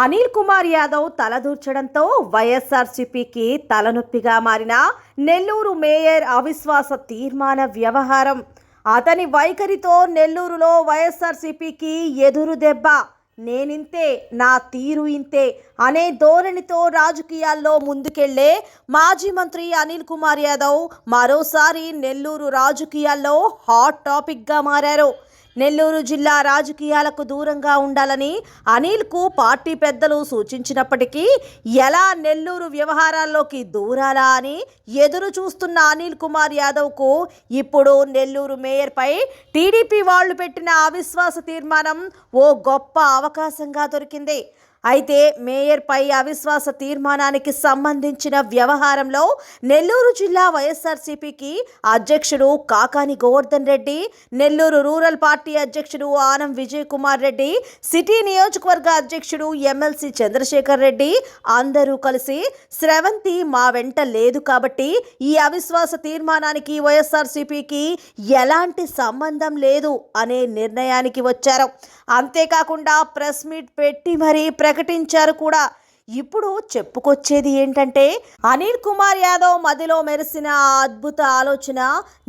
అనిల్ కుమార్ యాదవ్ తలదూర్చడంతో వైఎస్ఆర్సీపీకి తలనొప్పిగా మారిన నెల్లూరు మేయర్ అవిశ్వాస తీర్మాన వ్యవహారం. అతని వైఖరితో నెల్లూరులో వైఎస్ఆర్సీపీకి ఎదురు దెబ్బ. నేనింతే నా తీరు ఇంతే అనే ధోరణితో రాజకీయాల్లో ముందుకెళ్ళే మాజీ మంత్రి అనిల్ కుమార్ యాదవ్ మరోసారి నెల్లూరు రాజకీయాల్లో హాట్ టాపిక్గా మారారు. నెల్లూరు జిల్లా రాజకీయాలకు దూరంగా ఉండాలని అనిల్కు పార్టీ పెద్దలు సూచించినప్పటికీ ఎలా నెల్లూరు వ్యవహారాల్లోకి దూరాలా అని ఎదురు చూస్తున్న అనిల్ కుమార్ యాదవ్కు ఇప్పుడు నెల్లూరు మేయర్పై టీడీపీ వాళ్ళు పెట్టిన అవిశ్వాస తీర్మానం ఓ గొప్ప అవకాశంగా దొరికింది. అయితే మేయర్పై అవిశ్వాస తీర్మానానికి సంబంధించిన వ్యవహారంలో నెల్లూరు జిల్లా వైఎస్ఆర్సీపీకి అధ్యక్షుడు కాకాని గోవర్ధన్ రెడ్డి నెల్లూరు రూరల్ పార్టీ అధ్యక్షుడు ఆనం విజయ్ కుమార్ రెడ్డి సిటీ నియోజకవర్గ అధ్యక్షుడు ఎమ్మెల్సీ చంద్రశేఖర్ రెడ్డి అందరూ కలిసి స్రవంతి మా వెంట లేదు కాబట్టి ఈ అవిశ్వాస తీర్మానానికి వైఎస్ఆర్సీపీకి ఎలాంటి సంబంధం లేదు అనే నిర్ణయానికి వచ్చారు. అంతేకాకుండా ప్రెస్ మీట్ పెట్టి మరీ ప్రకటించారు కూడా. ఇప్పుడు చెప్పుకొచ్చేది ఏంటంటే అనిల్ కుమార్ యాదవ్ మదిలో మెరిసిన అద్భుత ఆలోచన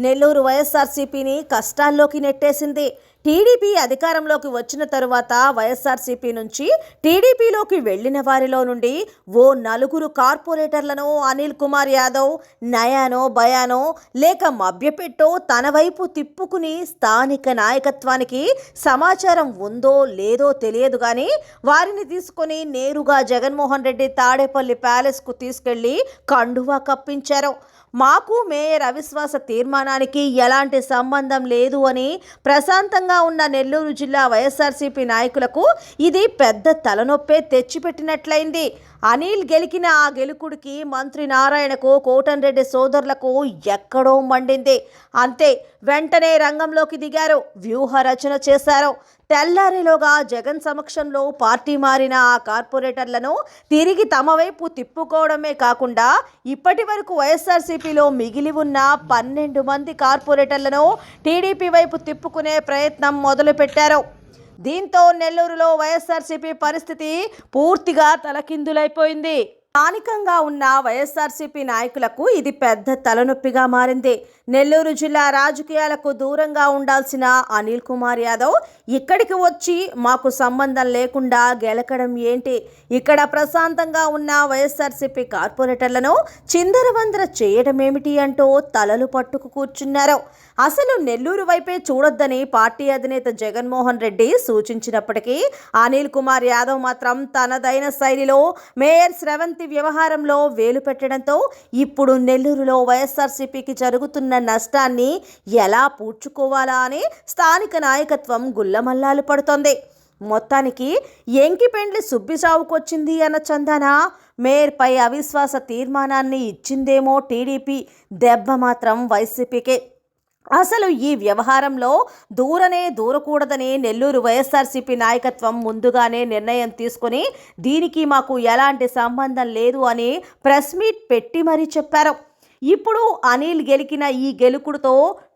నెల్లూరు వైఎస్ఆర్సీపీని కష్టాల్లోకి నెట్టేసింది. టీడీపీ అధికారంలోకి వచ్చిన తరువాత వైఎస్ఆర్సీపీ నుంచి టీడీపీలోకి వెళ్ళిన వారిలో నుండి ఓ నలుగురు కార్పొరేటర్లను అనిల్ కుమార్ యాదవ్ నయానో భయానో లేక మభ్యపెట్టో తన వైపు తిప్పుకుని స్థానిక నాయకత్వానికి సమాచారం ఉందో లేదో తెలియదు కానీ వారిని తీసుకొని నేరుగా జగన్మోహన్ రెడ్డి తాడేపల్లి ప్యాలెస్కు తీసుకెళ్ళి కండువా కప్పించారు. మాకు మేయర్ అవిశ్వాస తీర్మానానికి ఎలాంటి సంబంధం లేదు అని ప్రశాంతంగా ఉన్న నెల్లూరు జిల్లా వైఎస్ఆర్సీపీ నాయకులకు ఇది పెద్ద తలనొప్పే తెచ్చిపెట్టినట్లయింది. అనిల్ గెలికిన ఆ గెలుకుడికి మంత్రి నారాయణకు కోటన్రెడ్డి సోదరులకు ఎక్కడో మండింది. అంతే వెంటనే రంగంలోకి దిగారు. వ్యూహ రచన చేశారు. తెల్లారిలోగా జగన్ సమక్షంలో పార్టీ మారిన ఆ కార్పొరేటర్లను తిరిగి తమ వైపు తిప్పుకోవడమే కాకుండా ఇప్పటి వరకు వైఎస్ఆర్సీపీలో మిగిలి ఉన్న పన్నెండు మంది కార్పొరేటర్లను టీడీపీ వైపు తిప్పుకునే ప్రయత్నం మొదలుపెట్టారు. దీంతో నెల్లూరులో వైఎస్ఆర్సీపీ పరిస్థితి పూర్తిగా తలకిందులైపోయింది. స్థానికంగా ఉన్న వైఎస్ఆర్సీపీ నాయకులకు ఇది పెద్ద తలనొప్పిగా మారింది. నెల్లూరు జిల్లా రాజకీయాలకు దూరంగా ఉండాల్సిన అనిల్ కుమార్ యాదవ్ ఇక్కడికి వచ్చి మాకు సంబంధం లేకుండా గెలకడం ఏంటి? ఇక్కడ ప్రశాంతంగా ఉన్న వైఎస్ఆర్సీపీ కార్పొరేటర్లను చిందరవందర చేయడమేమిటి అంటూ తలలు పట్టుకు కూర్చున్నారు. అసలు నెల్లూరు వైపే చూడొద్దని పార్టీ అధినేత జగన్మోహన్ రెడ్డి సూచించినప్పటికీ అనిల్ కుమార్ యాదవ్ మాత్రం తనదైన శైలిలో మేయర్ శ్రవంత్ స్రవంతి వ్యవహారంలో వేలు పెట్టడంతో ఇప్పుడు నెల్లూరులో వైఎస్ఆర్సీపీకి జరుగుతున్న నష్టాన్ని ఎలా పూడ్చుకోవాలా అని స్థానిక నాయకత్వం గుల్లమల్లాలు పడుతోంది. మొత్తానికి ఎంకి పెండ్లి సుబ్బి అన్న చందన మేయర్పై అవిశ్వాస తీర్మానాన్ని ఇచ్చిందేమో టీడీపీ దెబ్బ మాత్రం వైసీపీకే. అసలు ఈ వ్యవహారంలో దూరనే దూరకూడదని నెల్లూరు వైఎస్ఆర్సీపీ నాయకత్వం ముందుగానే నిర్ణయం తీసుకుని దీనికి మాకు ఎలాంటి సంబంధం లేదు అని ప్రెస్ మీట్ పెట్టి మరీ చెప్పారు. ఇప్పుడు అనిల్ గెలికిన ఈ గెలుకుడుతో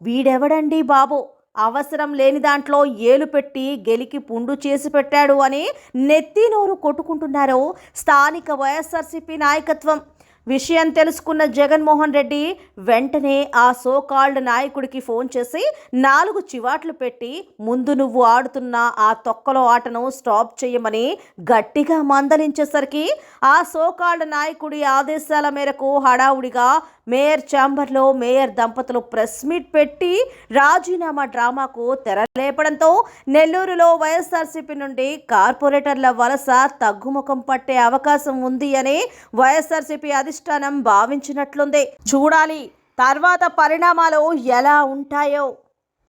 వీడెవడండి బాబు? అవసరం లేని దాంట్లో ఏలు పెట్టి గెలికి పుండు చేసి పెట్టాడు అని నెత్తి నోరు కొట్టుకుంటున్నారు స్థానిక వైఎస్ఆర్సీపీ నాయకత్వం. విషయం తెలుసుకున్న జగన్మోహన్ రెడ్డి వెంటనే ఆ సోకాల్డ్ నాయకుడికి ఫోన్ చేసి నాలుగు చివాట్లు పెట్టి ముందు నువ్వు ఆడుతున్న ఆ తొక్కలో ఆటను స్టాప్ చేయమని గట్టిగా మందలించేసరికి ఆ సోకాల్డ్ నాయకుడి ఆదేశాల మేరకు హడావుడిగా మేయర్ ఛాంబర్లో మేయర్ దంపతులు ప్రెస్ మీట్ పెట్టి రాజీనామా డ్రామాకు తెరలేపడంతో నెల్లూరులో వైఎస్ఆర్సీపీ నుండి కార్పొరేటర్ల వలస తగ్గుముఖం పట్టే అవకాశం ఉంది అని వైఎస్ఆర్సీపీ అధిష్టానం భావించినట్లుంది. చూడాలి తర్వాత పరిణామాలు ఎలా ఉంటాయో.